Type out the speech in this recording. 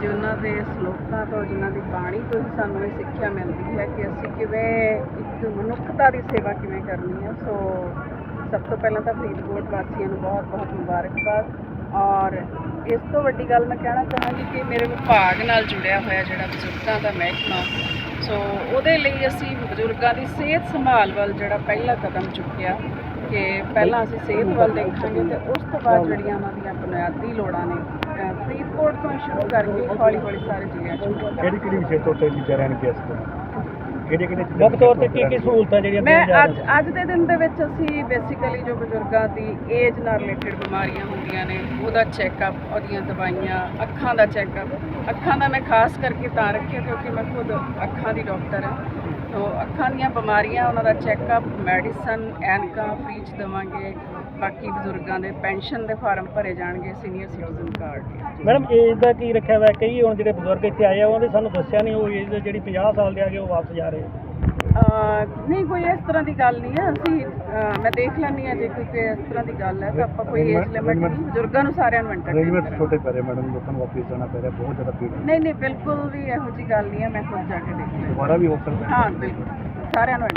ਜਿਨ੍ਹਾਂ ਦੇ ਸ਼ਲੋਕਾਂ ਤੋਂ ਜਿਨ੍ਹਾਂ ਦੀ ਬਾਣੀ ਤੋਂ ਹੀ ਸਾਨੂੰ ਇਹ ਸਿੱਖਿਆ ਮਿਲਦੀ ਹੈ ਕਿ ਅਸੀਂ ਕਿਵੇਂ ਇੱਕ ਮਨੁੱਖਤਾ ਦੀ ਸੇਵਾ ਕਿਵੇਂ ਕਰਨੀ ਹੈ। ਸੋ ਸਭ ਤੋਂ ਪਹਿਲਾਂ ਤਾਂ ਫਰੀਦਕੋਟ ਵਾਸੀਆਂ ਨੂੰ ਬਹੁਤ ਬਹੁਤ ਮੁਬਾਰਕਬਾਦ। ਔਰ ਇਸ ਤੋਂ ਵੱਡੀ ਗੱਲ ਮੈਂ ਕਹਿਣਾ ਚਾਹਾਂਗੀ ਕਿ ਮੇਰੇ ਵਿਭਾਗ ਨਾਲ ਜੁੜਿਆ ਹੋਇਆ ਜਿਹੜਾ ਬਜ਼ੁਰਗਾਂ ਦਾ ਮਹਿਕਮਾ ਸੋ ਉਹਦੇ ਲਈ ਅਸੀਂ ਬਜ਼ੁਰਗਾਂ ਦੀ ਸਿਹਤ ਸੰਭਾਲ ਵੱਲ ਜਿਹੜਾ ਪਹਿਲਾ ਕਦਮ ਚੁੱਕਿਆ ਕਿ ਪਹਿਲਾਂ ਅਸੀਂ ਸਿਹਤ ਵੱਲ ਦੇਖਾਂਗੇ ਤੇ ਉਸ ਤੋਂ ਬਾਅਦ ਜਿਹੜੀਆਂ ਉਹਨਾਂ ਦੀਆਂ ਬੁਨਿਆਦੀ ਲੋੜਾਂ ਨੇ ਫਰੀਦਕੋਟ ਤੋਂ ਹੀ ਸ਼ੁਰੂ ਕਰਕੇ ਹੌਲੀ ਹੌਲੀ ਸਾਰੇ ਜ਼ਿਲ੍ਹਿਆਂ 'ਚ ਕਿਹੜੀ ਕਿਹੜੀ ਵਿਸ਼ੇਸ਼ਤਾ ਉੱਤੇ ਚੀਜ਼ਾਂ ਰਹਿਣਗੀਆਂ ਇਸ ਤੋਂ ਕਿਹੜੇ ਕਿਹੜੇ ਮੁੱਖ ਤੌਰ ਤੇ ਕੀ ਕੀ ਸਹੂਲਤਾਂ ਜਿਹੜੀਆਂ ਮੈਂ ਅੱਜ ਅੱਜ ਦੇ ਦਿਨ ਦੇ ਵਿੱਚ ਅਸੀਂ ਬੇਸਿਕਲੀ ਜੋ ਬਜ਼ੁਰਗਾਂ ਦੀ ਏਜ ਨਾਲ ਰਿਲੇਟਡ ਬਿਮਾਰੀਆਂ ਹੁੰਦੀਆਂ ਨੇ ਉਹਦਾ ਚੈੱਕਅਪ ਉਹਦੀਆਂ ਦਵਾਈਆਂ ਅੱਖਾਂ ਦਾ ਚੈੱਕਅਪ ਅੱਖਾਂ ਦਾ ਮੈਂ ਖਾਸ ਕਰਕੇ ਤਾਂ ਰੱਖਿਆ ਕਿਉਂਕਿ ਮੈਂ ਖੁਦ ਅੱਖਾਂ ਦੀ ਡਾਕਟਰ ਹਾਂ। ਤੋ ਅੱਖਾਂ ਦੀਆਂ ਬਿਮਾਰੀਆਂ ਉਹਨਾਂ ਦਾ ਚੈੱਕਅਪ ਮੈਡੀਸਨ ਐਨਕਾਂ ਫ੍ਰੀ ਚ ਦੇਵਾਂਗੇ। ਬਾਕੀ ਬਜ਼ੁਰਗਾਂ ਦੇ ਪੈਨਸ਼ਨ ਦੇ ਫਾਰਮ ਭਰੇ ਜਾਣਗੇ senior citizen card madam age ਦਾ ਕੀ ਰੱਖਿਆ ਹੋਇਆ? ਕਈ ਹੁਣ ਜਿਹੜੇ ਬਜ਼ੁਰਗ ਇੱਥੇ ਆਏ ਆ ਉਹਦੇ ਸਾਨੂੰ ਦੱਸਿਆ ਨਹੀਂ ਉਹ ਏਜ ਜਿਹੜੀ 50 ਸਾਲ ਦੇ ਆ ਗਏ ਉਹ ਵਾਪਸ ਜਾ ਰਹੇ ਆ। ਅਹ ਨਹੀਂ ਕੋਈ ਇਸ ਤਰ੍ਹਾਂ ਦੀ ਗੱਲ ਨਹੀਂ ਹੈ ਅਸੀਂ ਅਹ ਮੈਂ ਦੇਖ ਲੈਂਦੀ ਹਾਂ ਜੇ ਕੋਈ ਕੋਈ ਇਸ ਤਰ੍ਹਾਂ ਦੀ ਗੱਲ ਹੈ ਤਾਂ ਆਪਾਂ ਕੋਈ ਏਜ ਲਿਮਿਟ ਨਹੀਂ। ਬਜ਼ੁਰਗਾਂ ਨੂੰ ਸਾਰਿਆਂ ਨੂੰ ਅਰੇਂਜਮੈਂਟ ਕਰਾਂਗੇ। ਛੋਟੇ ਪੈ ਰਹੇ ਮੈਡਮ ਲੋਕਾਂ ਨੂੰ ਵਾਪਸ ਜਾਣਾ ਪੈ ਰਿਹਾ ਬਹੁਤ ਜ਼ਿਆਦਾ ਭੀੜ ਹੈ। ਨਹੀਂ ਨਹੀਂ ਬਿਲਕੁਲ ਵੀ ਇਹੋ ਜੀ ਗੱਲ ਨਹੀਂ ਹੈ ਮੈਂ ਖੁਦ ਜਾ ਕੇ ਦੇਖ ਲਈ ਦੁਬਾਰਾ ਵੀ ਹੋ ਸਕਦਾ ਹੈ। ਹਾਂ ਬਿਲਕੁਲ। ਸਾਰਿਆਂ ਨੂੰ